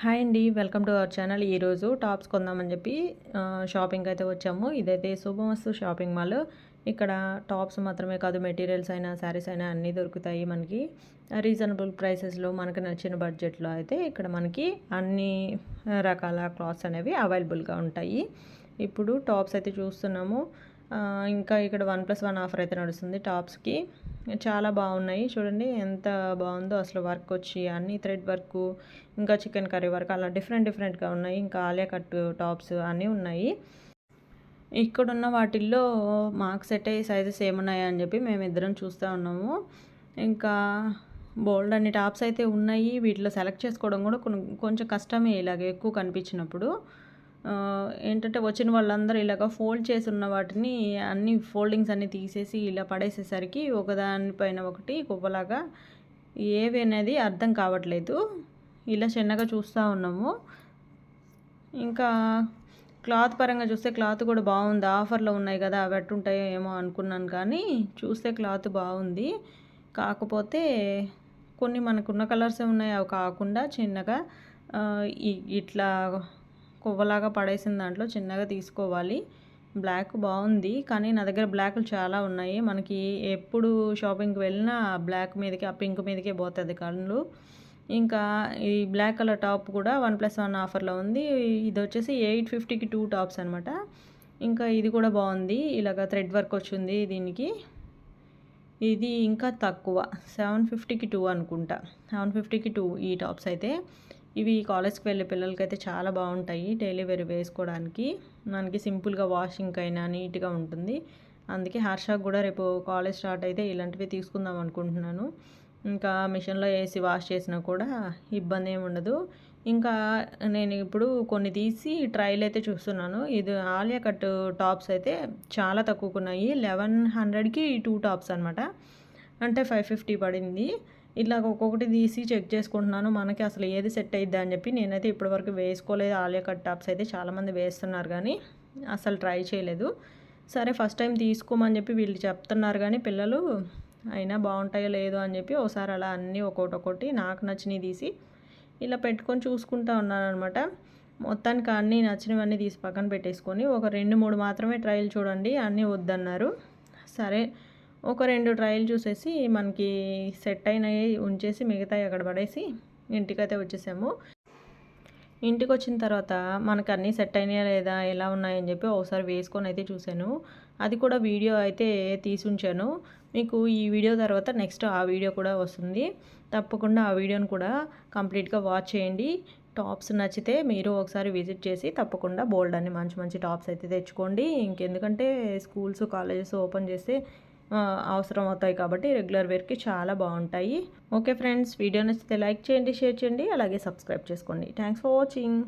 Hi అండి welcome to our channel. ఈరోజు tops కొందామని చెప్పి షాపింగ్ అయితే వచ్చాము. ఇదైతే శుభమస్తు షాపింగ్ మాల్. ఇక్కడ టాప్స్ మాత్రమే కాదు మెటీరియల్స్ అయినా శారీస్ అయినా అన్నీ దొరుకుతాయి మనకి. రీజనబుల్ ప్రైసెస్లో మనకు నచ్చిన బడ్జెట్లో అయితే ఇక్కడ మనకి అన్ని రకాల క్లాత్స్ అనేవి అవైలబుల్గా ఉంటాయి. ఇప్పుడు టాప్స్ అయితే చూస్తున్నాము. ఇంకా ఇక్కడ వన్ ప్లస్ వన్ ఆఫర్ అయితే నడుస్తుంది టాప్స్కి చాలా బాగున్నాయి. చూడండి ఎంత బాగుందో అసలు వర్క్ వచ్చి అన్ని థ్రెడ్ వర్క్ ఇంకా చికెన్ కర్రీ వర్క్ అలా డిఫరెంట్ డిఫరెంట్గా ఉన్నాయి. ఇంకా ఆలియా కట్ టాప్స్ అన్నీ ఉన్నాయి. ఇక్కడున్న వాటిల్లో మాకు సెట్ అయ్యే సైజెస్ ఏమున్నాయా అని చెప్పి మేము ఇద్దరం చూస్తూ ఉన్నాము. ఇంకా బోల్డ్ అన్ని టాప్స్ అయితే ఉన్నాయి. వీటిలో సెలెక్ట్ చేసుకోవడం కూడా కొంచెం కష్టమే ఇలాగే ఎక్కువ కనిపించినప్పుడు. ఏంటంటే వచ్చిన వాళ్ళందరూ ఇలాగ ఫోల్డ్ చేసి ఉన్న వాటిని అన్ని ఫోల్డింగ్స్ అన్ని తీసేసి ఇలా పడేసేసరికి ఒకదానిపైన ఒకటి కువ్వలాగా ఏవి అనేది అర్థం కావట్లేదు. ఇలా చిన్నగా చూస్తూ ఉన్నాము. ఇంకా క్లాత్ పరంగా చూస్తే క్లాత్ కూడా బాగుంది. ఆఫర్లో ఉన్నాయి కదా అవి ఎట్టుంటాయో ఏమో అనుకున్నాను కానీ చూస్తే క్లాత్ బాగుంది. కాకపోతే కొన్ని మనకున్న కలర్సే ఉన్నాయి. అవి కాకుండా చిన్నగా ఇట్లా కొవ్వలాగా పడేసిన దాంట్లో చిన్నగా తీసుకోవాలి. బ్లాక్ బాగుంది. కానీ నా దగ్గర బ్లాక్లు చాలా ఉన్నాయి. మనకి ఎప్పుడు షాపింగ్కి వెళ్ళినా బ్లాక్ మీదకి ఆ పింక్ మీదకే పోతుంది కళ్ళు. ఇంకా ఈ బ్లాక్ కలర్ టాప్ కూడా వన్ ప్లస్ వన్ ఆఫర్లో ఉంది. ఇది వచ్చేసి ఎయిట్ ఫిఫ్టీకి టూ టాప్స్ అనమాట ఇంకా ఇది కూడా బాగుంది. ఇలాగ థ్రెడ్ వర్క్ వచ్చింది దీనికి. ఇది ఇంకా తక్కువ. సెవెన్ ఫిఫ్టీకి టూ అనుకుంటా. సెవెన్ ఫిఫ్టీకి టూ ఈ టాప్స్ అయితే. ఇవి కాలేజ్కి వెళ్ళే పిల్లలకి అయితే చాలా బాగుంటాయి డైలీ వేర్ వేసుకోవడానికి. మనకి సింపుల్గా వాషింగ్ అయినా నీట్గా ఉంటుంది. అందుకే హర్షాక్ కూడా రేపు కాలేజ్ స్టార్ట్ అయితే ఇలాంటివి తీసుకుందాం అనుకుంటున్నాను. ఇంకా మిషన్లో వేసి వాష్ చేసినా కూడా ఇబ్బంది ఏమి ఉండదు. ఇంకా నేను ఇప్పుడు కొన్ని తీసి ట్రైల్ అయితే చూస్తున్నాను. ఇది ఆలియా కట్ టాప్స్ అయితే చాలా తక్కువకున్నాయి. లెవెన్ హండ్రెడ్కి టూ టాప్స్ అనమాట అంటే ఫైవ్ ఫిఫ్టీ పడింది. ఇలాగ ఒక్కొక్కటి తీసి చెక్ చేసుకుంటున్నాను. మనకి అసలు ఏది సెట్ అయిద్దా అని చెప్పి నేనైతే ఇప్పటివరకు వేసుకోలేదు. ఆలియా కట్ టాప్స్ అయితే చాలామంది వేస్తున్నారు కానీ అసలు ట్రై చేయలేదు. సరే ఫస్ట్ టైం తీసుకోమని చెప్పి వీళ్ళు చెప్తున్నారు కానీ పిల్లలు అయినా బాగుంటాయో లేదో అని చెప్పి ఒకసారి అలా అన్నీ ఒక్కొక్కటి ఒకటి నాకు నచ్చినవి తీసి ఇలా పెట్టుకొని చూసుకుంటా ఉన్నాను అనమాట మొత్తానికి అన్నీ నచ్చినవన్నీ తీసి పక్కన పెట్టేసుకొని ఒక రెండు మూడు మాత్రమే ట్రయల్ చూడండి. అన్నీ వద్దన్నారు. సరే ఒక రెండు ట్రయల్ చూసేసి మనకి సెట్ అయినవి ఉంచేసి మిగతాయి అక్కడ పడేసి ఇంటికైతే వచ్చేసాము. ఇంటికి వచ్చిన తర్వాత మనకు అన్నీ సెట్ అయినాయా లేదా ఎలా ఉన్నాయని చెప్పి ఒకసారి వేసుకొని అయితే చూశాను. అది కూడా వీడియో అయితే తీసి ఉంచాను. మీకు ఈ వీడియో తర్వాత నెక్స్ట్ ఆ వీడియో కూడా వస్తుంది. తప్పకుండా ఆ వీడియోను కూడా కంప్లీట్గా వాచ్ చేయండి. టాప్స్ నచ్చితే మీరు ఒకసారి విజిట్ చేసి తప్పకుండా బోల్డ్ అని మంచి మంచి టాప్స్ అయితే తెచ్చుకోండి. ఇంకెందుకంటే స్కూల్స్ కాలేజెస్ ఓపెన్ చేస్తే అవసరం అవుతాయి కాబట్టి రెగ్యులర్ వేర్కి చాలా బాగుంటాయి. ఓకే ఫ్రెండ్స్ వీడియో నచ్చితే లైక్ చేయండి షేర్ చేయండి అలాగే సబ్స్క్రైబ్ చేసుకోండి. Thanks for watching.